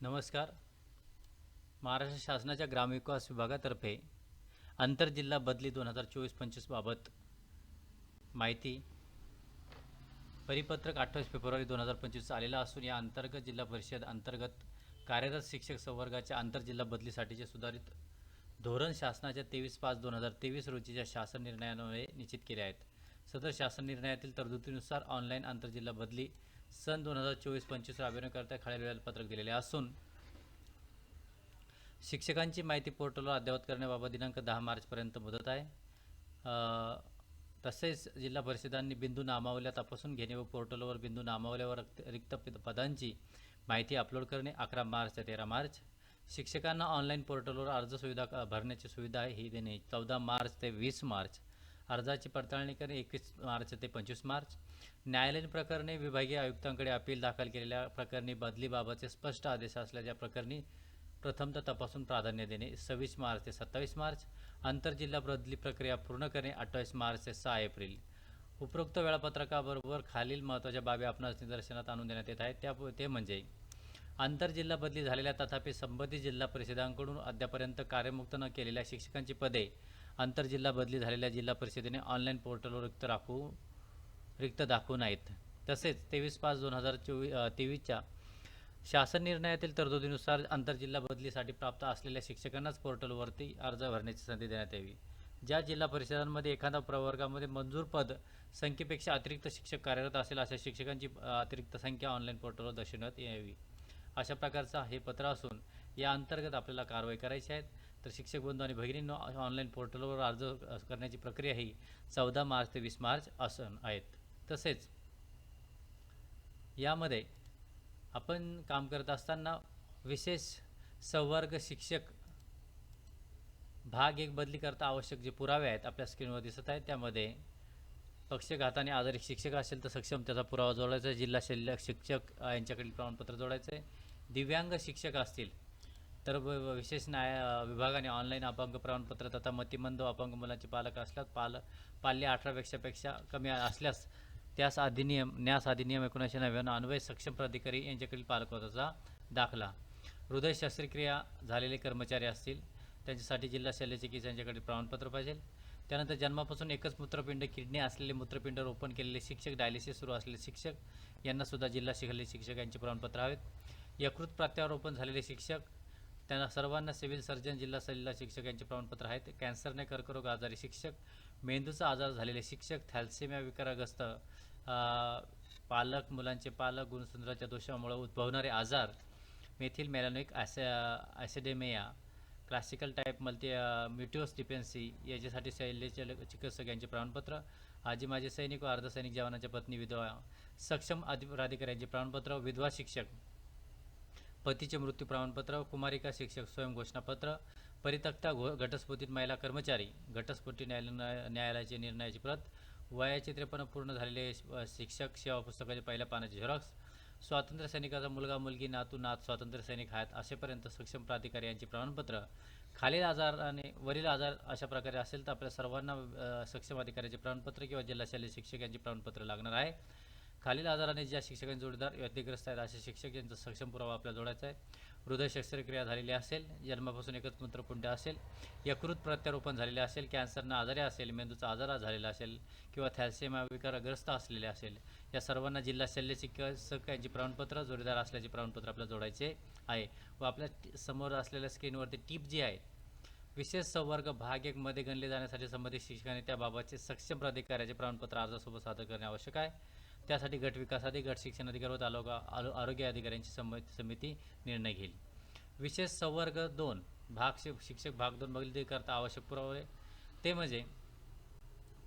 नमस्कार. महाराष्ट्र शासनाच्या ग्रामविकास विभागातर्फे आंतरजिल्हा बदली दोन हजार चोवीस पंचवीसबाबत माहिती परिपत्रक अठ्ठावीस फेब्रुवारी दोन हजार पंचवीस आलेला असून या अंतर्गत जिल्हा परिषद अंतर्गत कार्यरत शिक्षक संवर्गाच्या आंतरजिल्हा बदलीसाठीचे सुधारित धोरण शासनाच्या तेवीस पाच दोन हजार तेवीस रोजीच्या शासन निर्णयामुळे निश्चित केले आहेत. सदर शासन निर्णयातील तरतुदीनुसार ऑनलाईन आंतरजिल्हा बदली सन दोन हजार चोवीस पंचवीस राबविण्याकरता खालील वेळापत्रक दिलेले असून शिक्षकांची माहिती पोर्टलवर अद्ययावत करण्याबाबत दिनांक दहा मार्चपर्यंत मुदत आहे. तसेच जिल्हा परिषदांनी बिंदू नामावल्या तपासून घेणे व पोर्टलवर बिंदू नामावल्यावर रिक्त- पद- पदांची माहिती अपलोड करणे अकरा मार्च ते तेरा मार्च. शिक्षकांना ऑनलाईन पोर्टलवर अर्ज सुविधा भरण्याची सुविधा आहे ही देणे चौदा मार्च ते वीस मार्च. अर्जाची पडताळणी करणे एकवीस मार्च ते पंचवीस मार्च. न्यायालयीन प्रकरणे विभागीय आयुक्तांकडे अपील दाखल केलेल्या प्रकरणी बदलीबाबतचे स्पष्ट आदेश असल्याच्या प्रकरणी प्रथमतः तपासून प्राधान्य देणे सव्वीस मार्च ते सत्तावीस मार्च. आंतरजिल्हा बदली प्रक्रिया पूर्ण करणे अठ्ठावीस मार्च ते सहा एप्रिल. उपरोक्त वेळापत्रकाबरोबर खालील महत्त्वाच्या बाबी आपणास निदर्शनात आणून देण्यात येत आहेत. त्या ते म्हणजे आंतरजिल्हा बदली झालेल्या तथापि संबंधित जिल्हा परिषदांकडून अद्यापर्यंत कार्यमुक्त न केलेल्या शिक्षकांची पदे आंतरजिल्हा बदली झालेल्या जिल्हा परिषदेने ऑनलाईन पोर्टलवर रिक्त राखू रिक्त दाखवू नाहीत. तसेच तेवीस पाच दोन हजार चोवीस तेवीसच्या शासन निर्णयातील तरतुदीनुसार आंतरजिल्हा बदलीसाठी प्राप्त असलेल्या शिक्षकांनाच पोर्टलवरती अर्ज भरण्याची संधी देण्यात यावी. ज्या जिल्हा परिषदांमध्ये एखाद्या प्रवर्गामध्ये मंजूर पद संख्येपेक्षा अतिरिक्त शिक्षक कार्यरत असेल अशा शिक्षकांची अतिरिक्त संख्या ऑनलाईन पोर्टलवर दर्शवण्यात यावी. अशा प्रकारचं हे पत्र असून या अंतर्गत आपल्याला कारवाई करायची आहेत तर शिक्षक बंधू आणि भगिनींनो ऑनलाईन पोर्टलवर अर्ज करण्याची प्रक्रिया ही चौदा मार्च ते वीस मार्च असं आहेत. तसेच यामध्ये आपण काम करत असताना विशेष संवर्ग शिक्षक भाग एक बदली करता आवश्यक जे पुरावे आहेत आपल्या स्क्रीनवर दिसत आहेत. त्यामध्ये पक्षघाताने आधारित शिक्षक असेल तर सक्षम त्याचा पुरावा जोडायचा आहे. जिल्हा शल्य शिक्षक यांच्याकडील प्रमाणपत्र जोडायचं आहे. दिव्यांग शिक्षक असतील तर व- विशेष न्याय विभागाने ऑनलाईन अपंग प्रमाणपत्र तथा मतिमंद अपंग मुलांचे पालक असल्यास पाल पाल्य अठरा पेक्षा कमी असल्यास त्यास अधिनियम न्यास अधिनियम एकोणीसशे नव्याण्णव अन्वय सक्षम प्राधिकारी यांच्याकडील पालकत्वाचा दाखला. हृदय शस्त्रक्रिया झालेले कर्मचारी असतील त्यांच्यासाठी जिल्हा शल्य चिकित्सा यांच्याकडे प्रमाणपत्र पाहिजे. त्यानंतर जन्मापासून एकच मूत्रपिंड किडनी असलेले मूत्रपिंड रोपण केलेले शिक्षक डायलिसिस सुरू असलेले शिक्षक यांनासुद्धा जिल्हा शिकलेले शिक्षक यांचे प्रमाणपत्र हवेत. यकृत प्रत्यारोपण झालेले शिक्षक त्यांना सर्वांना सिव्हिल सर्जन जिल्हा सल्ला शिक्षक यांचे प्रमाणपत्र आहेत. कॅन्सरने कर्करोग आजारी शिक्षक मेंदूचा आजार झालेले शिक्षक थॅल्सेमिया विकाराग्रस्त पालक मुलांचे पालक गुणसुंदराच्या दोषामुळे उद्भवणारे आजार methyl malonic ॲसे acidemia classical type multi mutase डिपेन्सी याच्यासाठी शैल्य चिकित्सक यांचे प्रमाणपत्र आजी माजी सैनिक व अर्धसैनिक जवानाच्या पत्नी विधवा सक्षम अधि प्राधिकाऱ्यांचे प्रमाणपत्र विधवा शिक्षक पतीचे मृत्यू प्रमाणपत्र कुमारिका शिक्षक स्वयं घोषणापत्र परितक्ता घो घटस्फोटीत महिला कर्मचारी घटस्फोटी न्यायालय न्यायालयाचे निर्णयाची प्रत वयाचे त्रेपन्न पूर्ण झालेले शिक्षक सेवा पुस्तकाचे पहिल्या पानाचे झेरॉक्स स्वातंत्र्य सैनिकाचा मुलगा मुलगी नातू नात स्वातंत्र्य सैनिक आहेत असेपर्यंत सक्षम प्राधिकारी यांचे प्रमाणपत्र. खालील आजाराने वरील आजार अशा प्रकारे असेल तर आपल्या सर्वांना सक्षम अधिकाऱ्याचे प्रमाणपत्र किंवा जिल्हा शल्य शिक्षक यांचे प्रमाणपत्र लागणार आहे. खालील आजाराने ज्या शिक्षकांचे जोडीदार व्यतिग्रस्त आहेत असे शिक्षक यांचा सक्षम पुरावा आपल्याला जोडायचा आहे. हृदय शस्त्रक्रिया झालेली असेल जन्मापासून एकच मूत्रपुंड असेल यकृत प्रत्यारोपण झालेले असेल कॅन्सरनं आजारी असेल मेंदूचा आजार झालेला असेल किंवा थॅल्सेमा विकारग्रस्त असलेले असेल या सर्वांना जिल्हा शल्य चिकित्सक यांची प्रमाणपत्र जोडीदार असल्याचे प्रमाणपत्र आपल्याला जोडायचे आहे. व आपल्यासमोर असलेल्या स्क्रीनवरती टीप जी आहे विशेष संवर्ग भाग एकमध्ये गणले जाण्यासाठी संबंधित शिक्षकांनी त्याबाबतचे सक्षम प्राधिकाऱ्याचे प्रमाणपत्र अर्जासोबत सादर करणे आवश्यक आहे. त्यासाठी गट विकास गट शिक्षण अधिकारी व तालुका आरो- आरोग्य अधिकाऱ्यांची समिती समिती निर्णय घेईल. विशेष संवर्ग दोन भाग शि- शिक्षक भाग दोन बदली करता आवश्यक पुरावे. ते म्हणजे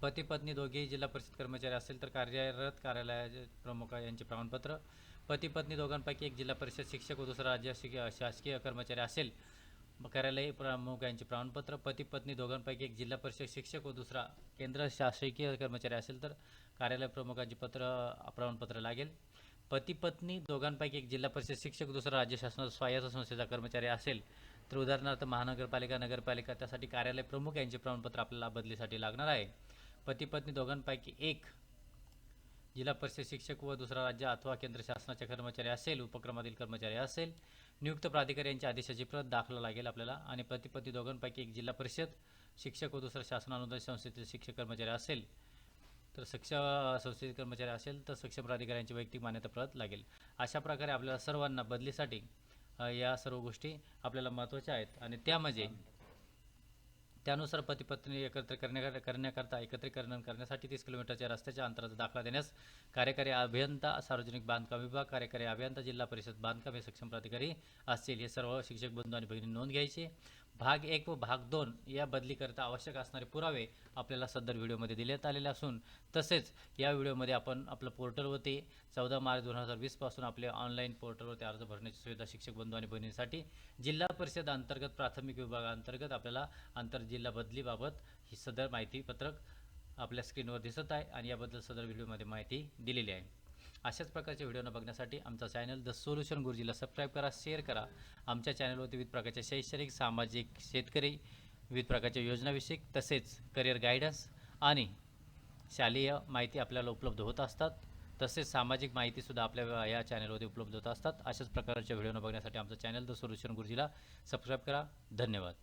पती पत्नी दोघेही जिल्हा परिषद कर्मचारी असेल तर कार्यरत कार्यालयाचे प्रमुख यांचे प्रमाणपत्र. पती पत्नी दोघांपैकी एक जिल्हा परिषद शिक्षक व दुसरा राज्य शासकीय कर्मचारी असेल कार्यालय प्रमुख यांचे प्रमाणपत्र पती पत्नी दोघांपैकी एक जिल्हा परिषद शिक्षक व दुसरा केंद्र शासकीय कर्मचारी असेल तर कार्यालय प्रमुखांचे पत्र प्रमाणपत्र लागेल. पती पत्नी दोघांपैकी एक जिल्हा परिषद शिक्षक दुसरा राज्य शासनाचा स्वायत्त संस्थेचा कर्मचारी असेल तर उदाहरणार्थ महानगरपालिका नगरपालिका त्यासाठी कार्यालय प्रमुख यांचे प्रमाणपत्र आपल्याला बदलीसाठी लागणार आहे. पती पत्नी दोघांपैकी एक जिल्हा परिषद शिक्षक व दुसरा राज्य अथवा केंद्र शासनाचे कर्मचारी असेल उपक्रमातील कर्मचारी असेल नियुक्त प्राधिकारी यांच्या आदेशाची प्रत दाखला लागेल आपल्याला आणि प्रतिपत्ती दोघांपैकी एक जिल्हा परिषद शिक्षक व दुसरा शासन संस्थेतील शिक्षक कर्मचारी असेल. तर सक्षम संस्थेतील कर्मचारी असेल तर सक्षम प्राधिकाऱ्यांची वैयक्तिक मान्यता प्रत लागेल. अशा प्रकारे आपल्याला सर्वांना बदलीसाठी या सर्व गोष्टी आपल्याला महत्त्वाच्या आहेत. आणि त्यामध्ये त्यानुसार पतीपत्नी एकत्र करण्या करण्याकरता एकत्रीकरण करण्यासाठी तीस किलोमीटरच्या रस्त्याच्या अंतराचा दाखला देण्यास कार्यकारी अभियंता सार्वजनिक बांधकाम विभाग कार्यकारी अभियंता जिल्हा परिषद बांधकाम हे सक्षम प्राधिकारी असतील. हे सर्व शिक्षक बंधू आणि भगिनी नोंद घ्यायची. भाग एक व भाग दोन या बदलीकरिता आवश्यक असणारे पुरावे आपल्याला सदर व्हिडिओमध्ये देण्यात आलेले असून तसेच या व्हिडिओमध्ये आपण आपलं पोर्टलवरती चौदा मार्च दोन हजार वीसपासून आपले ऑनलाईन पोर्टलवरती अर्ज भरण्याची सुविधा शिक्षक बंधू आणि बहिणींसाठी जिल्हा परिषद अंतर्गत प्राथमिक विभागाअंतर्गत आपल्याला आंतरजिल्हा बदलीबाबत ही सदर माहिती पत्रक आपल्या स्क्रीनवर दिसत आहे आणि याबद्दल सदर व्हिडिओमध्ये माहिती दिलेली आहे. अशाच प्रकारचे व्हिडिओ न बघण्यासाठी आमचा चॅनल द सोल्युशन गुरुजीला सबस्क्राईब करा शेअर करा. आमच्या चॅनलवरती विविध प्रकारच्या शैक्षणिक सामाजिक शेतकरी विविध प्रकारच्या योजनाविषयक तसेच करिअर गायडन्स आणि शालेय माहिती आपल्याला उपलब्ध होत असतात. तसेच सामाजिक माहितीसुद्धा आपल्या या चॅनलवरती उपलब्ध होत असतात. अशाच प्रकारच्या व्हिडिओ न बघण्यासाठी आमचं चॅनल द सोल्युशन गुरुजीला सबस्क्राईब करा. धन्यवाद.